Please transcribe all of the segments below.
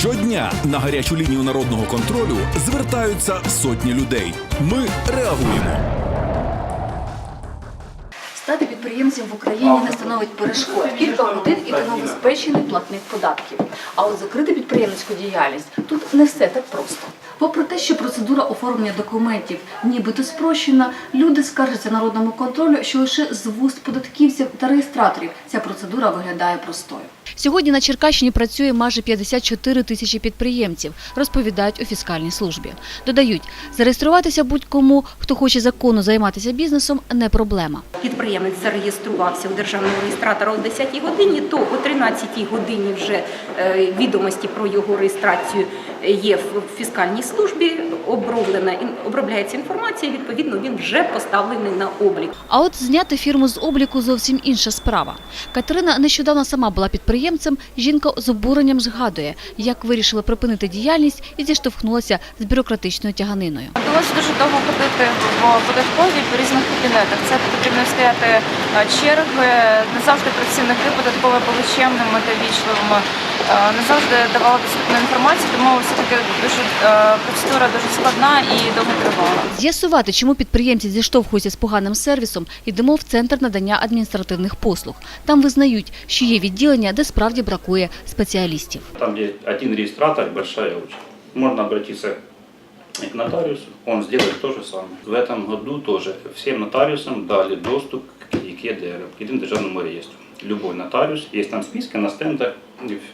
Щодня на гарячу лінію народного контролю звертаються сотні людей. Ми реагуємо. Стати підприємцем в Україні не становить перешкод. Кілька годин і ти новоспечений платник податків. А от закрити підприємницьку діяльність тут не все так просто. Попри те, що процедура оформлення документів нібито спрощена, люди скаржаться народному контролю, що лише з вуст податківців та реєстраторів ця процедура виглядає простою. Сьогодні на Черкащині працює майже 54 тисячі підприємців, розповідають у фіскальній службі. Додають, зареєструватися будь-кому, хто хоче законно займатися бізнесом, не проблема. підприємець зареєструвався у державного реєстратора о 10 годині, то о 13 годині вже е, відомості про його реєстрацію є в фіскальній службі, оброблена, обробляється інформація, відповідно він вже поставлений на облік. А от зняти фірму з обліку зовсім інша справа. Катерина нещодавно сама була підприємцем. Жінка з обуренням згадує, як вирішила припинити діяльність і зіштовхнулася з бюрократичною тяганиною. Довелося дуже довго ходити в податковій по різних кабінетах. Це потрібно стояти е, черги. Не завжди працівники податкові були чемними та вічливими. Е, Не завжди давали доступну інформацію, тому все таки дуже е, процедура дуже складна і довго тривала. З'ясувати, чому підприємці зіштовхуються з поганим сервісом, йдемо в центр надання адміністративних послуг. Там визнають, що є відділення, де справді бракує спеціалістів. Там, где один регистратор, большая очередь. Можно обратиться и к нотариусу, он сделает то же самое. В этом году тоже всем нотариусам дали доступ к ЕДР, к единому державному реестру. Любой нотариус, есть там списки на стендах,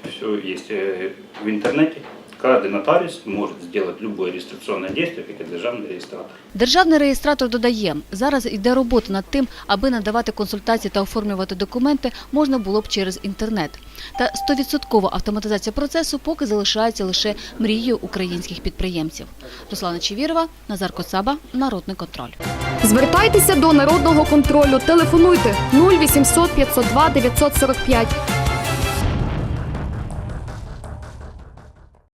все есть э, в интернете. Каждый нотариус может сделать любое регистрационное действие, как и державный регистратор. Державний реєстратор додає, зараз йде робота над тим, аби надавати консультації та оформлювати документи можна було б через інтернет. Та 100% автоматизація процесу поки залишається лише мрією українських підприємців. Руслана Чевірова, Назар Коцаба, Народний контроль. Звертайтеся до народного контролю. Телефонуйте 0800 502 945